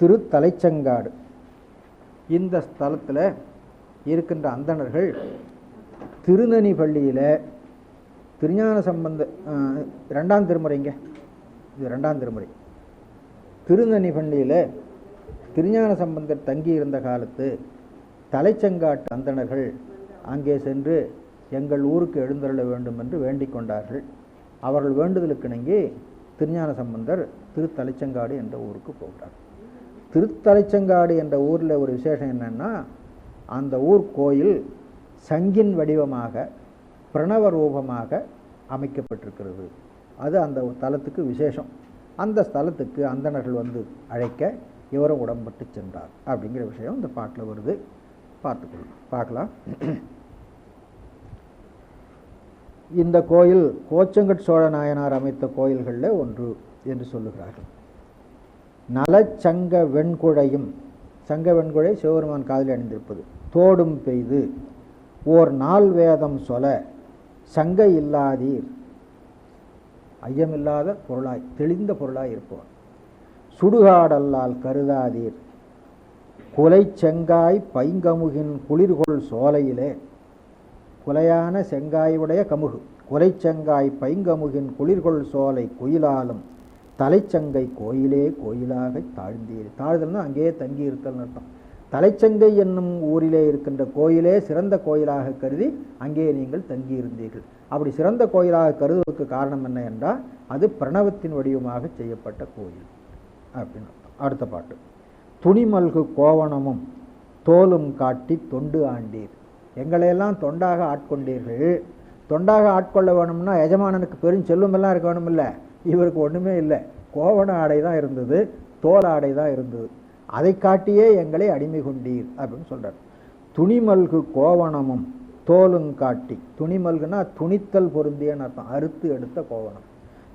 திருத்தலைச்சங்காடு. இந்த ஸ்தலத்தில் இருக்கின்ற அந்தணர்கள் திருநனி பள்ளியில் திருஞான சம்பந்த ரெண்டாம் திருமுறைங்க இது ரெண்டாம் திருமுறை. திருநனி பள்ளியில் திருஞான சம்பந்தர் தங்கி இருந்த காலத்து தலைச்சங்காட்டு அந்தணர்கள் அங்கே சென்று எங்கள் ஊருக்கு எழுந்தருள வேண்டும் என்று வேண்டிக் கொண்டார்கள். அவர்கள் வேண்டுதலுக்கிணங்கி திருஞான சம்பந்தர் திருத்தலைச்சங்காடு என்ற ஊருக்கு போகிறார். திருத்தலைச்சங்காடு என்ற ஊரில் ஒரு விசேஷம் என்னென்னா அந்த ஊர் கோயில் சங்கின் வடிவமாக பிரணவ ரூபமாக அமைக்கப்பட்டிருக்கிறது. அது அந்த தலத்துக்கு விசேஷம். அந்த ஸ்தலத்துக்கு அந்தணர்கள் வந்து அழைக்க இவரும் உடம்பட்டு சென்றார் அப்படிங்கிற விஷயம் இந்த பாட்டில் வருது. பார்த்துக்கொள்ளும் பார்க்கலாம். இந்த கோயில் கோச்சங்கட் சோழ நாயனார் அமைத்த கோயில்களில் ஒன்று என்று சொல்லுகிறார்கள். நலச்சங்க வெண்குழையும் சங்க வெண்குழை சிவபெருமான் காதில் அணிந்திருப்பது. தோடும் பெய்து ஓர் நாள் வேதம் சொல சங்க இல்லாதீர். ஐயமில்லாத பொருளாய் தெளிந்த பொருளாய் இருப்பவர். சுடுகாடல்லால் கருதாதீர். குலை செங்காய் பைங்கமுகின் குளிர்கொள் சோலையிலே. குலையான செங்காயுடைய கமுகு. குலை செங்காய் பைங்கமுகின் குளிர்கொள் சோலை குயிலாலும் தலைச்சங்கை கோயிலே கோயிலாக தாழ்ந்தீர் தாழ்தல்னா அங்கேயே தங்கி இருத்தல் அர்த்தம். தலைச்சங்கை என்னும் ஊரிலே இருக்கின்ற கோயிலே சிறந்த கோயிலாக கருதி அங்கே நீங்கள் தங்கி இருந்தீர்கள். அப்படி சிறந்த கோயிலாக கருதுவதற்கு காரணம் என்ன என்றால் அது பிரணவத்தின் வடிவமாக செய்யப்பட்ட கோயில் அப்படின்னு அடுத்த பாட்டு. துணிமல்கு கோவணமும் தோலும் காட்டி தொண்டு ஆண்டீர். எங்களையெல்லாம் தொண்டாக ஆட்கொண்டீர்கள்? தொண்டாக ஆட்கொள்ள வேணும்னா எஜமானனுக்கு பெரும் செல்வமெல்லாம் இருக்க வேணுமில்ல. இவருக்கு ஒன்றுமே இல்லை. கோவண ஆடை தான் இருந்தது தோல் ஆடை தான் இருந்தது. அதை காட்டியே எங்களை அடிமை கொண்டீர் அப்படின்னு சொல்கிறார் துணிமல்கு கோவணமும் தோலும் காட்டி துணிமல்குனா துணித்தல் பொருந்தியன்னு அர்த்தம். அறுத்து எடுத்த கோவணம்.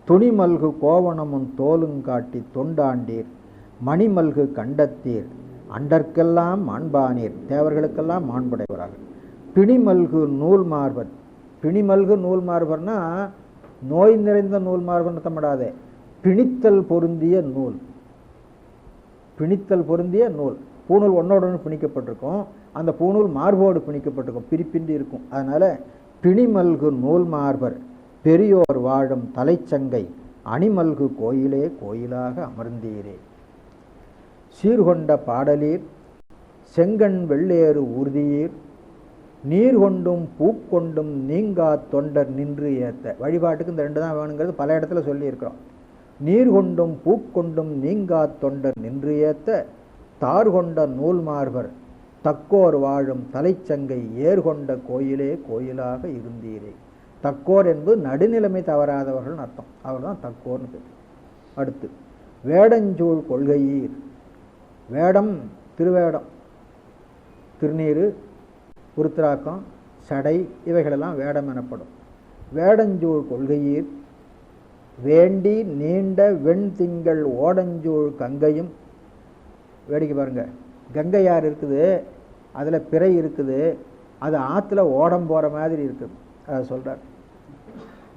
துணிமல்கு கோவணமும் தோலும் காட்டி தொண்டாண்டீர் மணிமல்கு கண்டத்தீர் அண்டர்க்கெல்லாம் மாண்பானீர் தேவர்களுக்கெல்லாம் மாண்புடையவராக. பிணிமல்கு நூல் மார்பர் பிணிமல்கு நூல் மார்பர்னா நோய் நிறைந்த நூல் மார்பன் அர்த்தப்படாதே பிணித்தல் பொருந்திய நூல். பிணித்தல் பொருந்திய நூல். பூணூல் ஒன்னோட ஒன்று பிணிக்கப்பட்டிருக்கும். அந்த பூநூல் மார்போடு பிணிக்கப்பட்டிருக்கும். பிரிப்பின்றி இருக்கும். அதனால் பிணிமல்கு நூல் மார்பர் பெரியோர் வாழும் தலைச்சங்கை அணிமல்கு கோயிலே கோயிலாக அமர்ந்தீரே. சீர்கொண்ட பாடலீர் செங்கண் வெள்ளேறு ஊர்தியீர் நீர் கொண்டும் பூக்கொண்டும் நீங்கா தொண்டர் நின்று ஏத்த. வழிபாட்டுக்கு இந்த ரெண்டு தான் வேணுங்கிறது பல இடத்துல சொல்லியிருக்கிறோம். நீர் கொண்டும் பூக்கொண்டும் நீங்கா தொண்டர் நின்று ஏத்த. தார் கொண்ட நூல் மார்பர் தக்கோர் வாழும் தலைச்சங்கை ஏர் கொண்ட கோயிலே கோயிலாக இருந்தீரே. தக்கோர் என்பது நடுநிலைமை தவறாதவர்கள் அர்த்தம். அவர் தான் தக்கோர்னு பேர். அடுத்து வேடஞ்சூழ் கொள்கையீர். வேடம் திருவேடம். திருநீர் உருத்திராக்கம் சடை இவைகளெல்லாம் வேடம் எனப்படும். வேடஞ்சூழ் கொள்கையீர் வேண்டி நீண்ட வெண் திங்கள் ஓடஞ்சூழ் கங்கையும் வேடிக்கை பாருங்க கங்கை யார் இருக்குது? அதில் பிறை இருக்குது அது ஆற்றுல ஓடம் போகிற மாதிரி இருக்குது. அதை சொல்கிறார்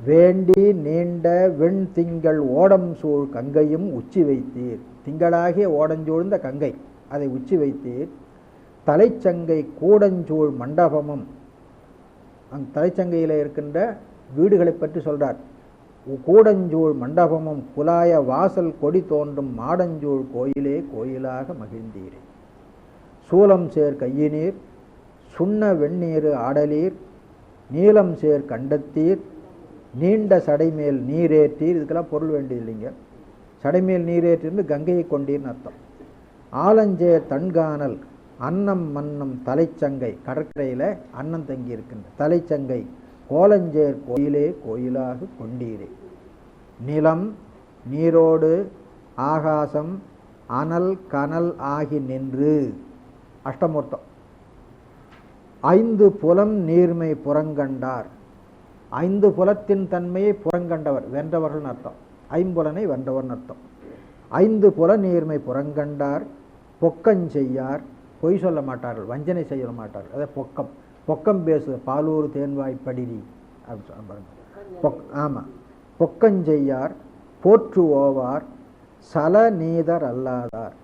வேண்டி நீண்ட வெண் திங்கள் ஓடம் சூழ் கங்கையும் உச்சி வைத்தீர். திங்களாகிய ஓடஞ்சூழ்ந்த கங்கை அதை உச்சி வைத்தீர். தலைச்சங்கை கூடஞ்சூழ் மண்டபமும் அந்த தலைச்சங்கையில் இருக்கின்ற வீடுகளை பற்றி சொல்கிறார் கூடஞ்சூழ் மண்டபமும் குலாய வாசல் கொடி தோன்றும் மாடஞ்சூழ் கோயிலே கோயிலாக மகிழ்ந்தீரே. சூலம் சேர் கையினீர் சுண்ண வெந்நீர் ஆடலீர் நீலம் சேர் கண்டத்தீர் நீண்ட சடைமேல் நீரேற்றீர். இதுக்கெல்லாம் பொருள் வேண்டியதில்லைங்க சடைமேல் நீரேற்றிருந்து கங்கையை கொண்டீர்னு அர்த்தம். ஆலஞ்சேர் தன்கானல் அன்னம் மன்னம் தலைச்சங்கை கடற்கரையில் அன்னம் தங்கி இருக்கின்ற தலைச்சங்கை கோலஞ்சேர் கோயிலே கோயிலாக கொண்டீரே. நிலம் நீரோடு ஆகாசம் அனல் கனல் ஆகி நின்று. அஷ்டமூர்த்தம். ஐந்து புலம் நீர்மை புறங்கண்டார். ஐந்து புலத்தின் தன்மையை புறங்கண்டவர் வென்றவர்கள் அர்த்தம். ஐம்புலனை வென்றவர்னு அர்த்தம். ஐந்து புல நீர்மை புறங்கண்டார் பொக்கஞ்செய்யார் பொய் சொல்ல மாட்டார்கள் வஞ்சனை செய்ய மாட்டார்கள். அதாவது பொக்கம். பொக்கம் பேசு பாலூர் தேன்வாய் படிரி. அப்படின்னு சொல்ல பொக் ஆமாம் பொக்கஞ்செய்யார் போற்று ஓவார் சல நீதர் அல்லாதார்.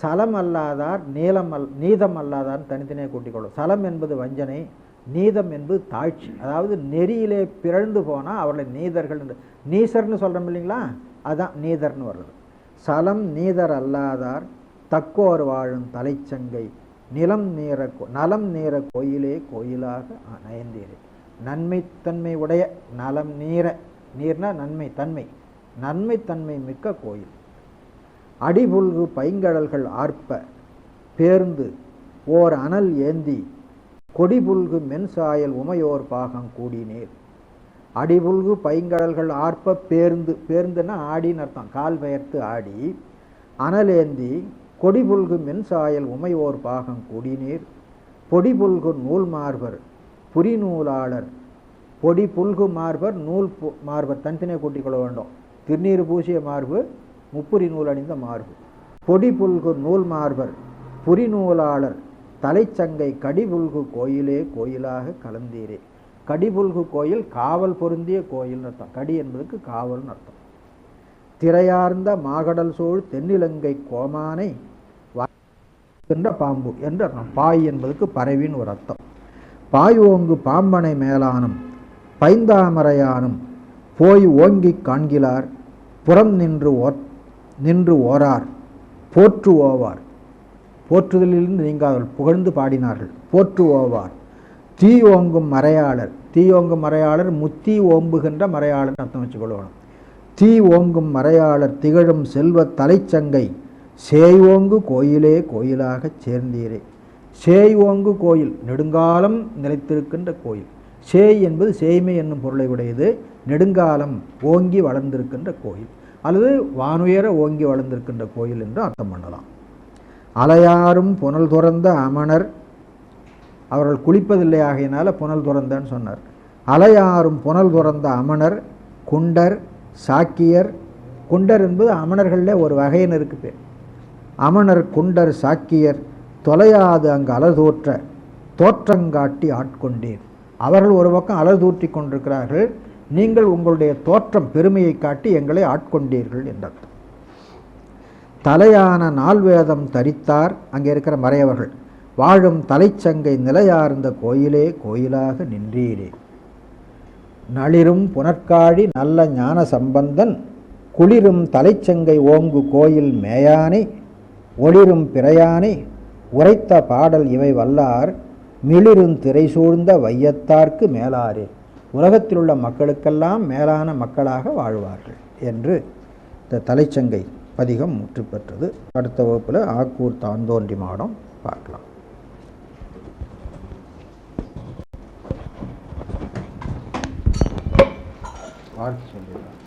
சலம் அல்லாதார் நீளம் அல் நீதம் அல்லாதார் தனித்தனியாக கூட்டிக்கொள்ளும் சலம் என்பது வஞ்சனை நீதம் என்பது தாழ்ச்சி. அதாவது நெறியிலே பிறழ்ந்து போனால் அவர்களை நீதர்கள் நீசர்னு சொல்கிறோம் இல்லைங்களா? அதான் நீதர்னு வர்றது. சலம் நீதர் அல்லாதார் தக்கோர் வாழும் தலைச்சங்கை நிலம் நேர நலம் நேர கோயிலே கோயிலாக ஆ- நயந்தீரே நன்மைத்தன்மை உடைய நலம் நீர நீர்னா நன்மை தன்மை நன்மைத்தன்மை மிக்க கோயில். அடிபுல்கு பைங்கடல்கள் ஆர்ப்ப பேர்ந்து ஓர் அனல் ஏந்தி கொடிபுல்கு மென்சாயல் உமையோர் பாகம் கூடினேர். அடிபுல்கு பைங்கடல்கள் ஆர்ப்ப பேர்ந்து பேர்ந்துன்னா ஆடின்னு அர்த்தம். கால் பெயர்த்து ஆடி அனலேந்தி கொடிபுல்கு மென்சாயல் உமையோர் பாகம் கொடிநீர் பொடிபுல்கு நூல் மார்பர் புரிநூலாளர் பொடி புல்கு மார்பர் நூல் பு- மார்பர் தனித்தனியாக கூட்டிக் கொள்ள வேண்டும். திருநீர் பூசிய மார்பு முப்புரி நூல் அணிந்த மார்பு. பொடி புல்கு நூல் மார்பர் புரிநூலாளர் தலைச்சங்கை கடிபுல்கு கோயிலே கோயிலாக கலந்தீரே. கடிபுல்கு கோயில் காவல் பொருந்திய கோயில்னு அர்த்தம். கடி என்பதுக்கு காவல்னு அர்த்தம். திரையார்ந்த மாகடல் சூழ் தென்னிலங்கை கோமானை என்ற பாம்பு என்று அர்த்தம் பாய் என்பதுக்கு பறவின்னு ஒரு அர்த்தம். பாய் ஓங்கு பாம்பனை மேலானும் பைந்தாமரையானும் போய் ஓங்கிக் காண்கிலார் புறம் நின்று ஓர் நின்று ஓரார் போற்று ஓவார். போற்றுதலிலிருந்து நீங்காதவர்கள் புகழ்ந்து பாடினார்கள் போற்று ஓவார். தீ ஓங்கும் மறையாளர் தீ ஓங்கும் மறையாளர் முத்தி ஓம்புகின்ற மறையாளர் அர்த்தம் வச்சுக்கொள்ளணும் தீ ஓங்கும் மறையாளர் திகழும் செல்வ தலைச்சங்கை சேய் ஓங்கு கோயிலே கோயிலாகச் சேர்ந்தீரே. சேய் ஓங்கு கோயில் நெடுங்காலம் நிலைத்திருக்கின்ற கோயில். சேய் என்பது சேய்மை என்னும் பொருளை உடையது. நெடுங்காலம் ஓங்கி வளர்ந்திருக்கின்ற கோயில். அல்லது வானுயர ஓங்கி வளர்ந்திருக்கின்ற கோயில் என்று அர்த்தம் பண்ணலாம். அலையாரும் புனல் துறந்த அமணர் அவர்கள் குளிப்பதில்லை ஆகையினால புனல் துறந்தன்னு சொன்னார். அலையாரும் புனல் துறந்த அமணர் குண்டர் சாக்கியர் குண்டர் என்பது அமணர்களில் ஒரு வகையினருக்கு பேர். அமணர் குண்டர் சாக்கியர் தொலையாது அங்கு அலர்தோற்ற தோற்றங்காட்டி ஆட்கொண்டீர் அவர்கள் ஒரு பக்கம் அலர்தூற்றி கொண்டிருக்கிறார்கள். நீங்கள் உங்களுடைய தோற்றம் பெருமையை காட்டி எங்களை ஆட்கொண்டீர்கள் என்றார். தலையான நால்வேதம் தரித்தார். அங்கே இருக்கிற மறையவர்கள் வாழும் தலைச்சங்கை நிலையார்ந்த கோயிலே கோயிலாக நின்றீரே. நளிரும் புனற்காழி நல்ல ஞான சம்பந்தன் குளிரும் தலைச்சங்கை ஓங்கு கோயில் மேயானை ஒளிரும் பிறையானை உரைத்த பாடல் இவை வல்லார் மிளிரும் திரை சூழ்ந்த வையத்தார்க்கு மேலாரே. உலகத்தில் உள்ள மக்களுக்கெல்லாம் மேலான மக்களாக வாழ்வார்கள் என்று இந்த தலைச்சங்கை பதிகம் முற்று பெற்றது அடுத்த வகுப்பில் ஆக்கூர் தாந்தோன்றி மாடம் பார்க்கலாம். வாழ்த்து சொல்லிடுறேன்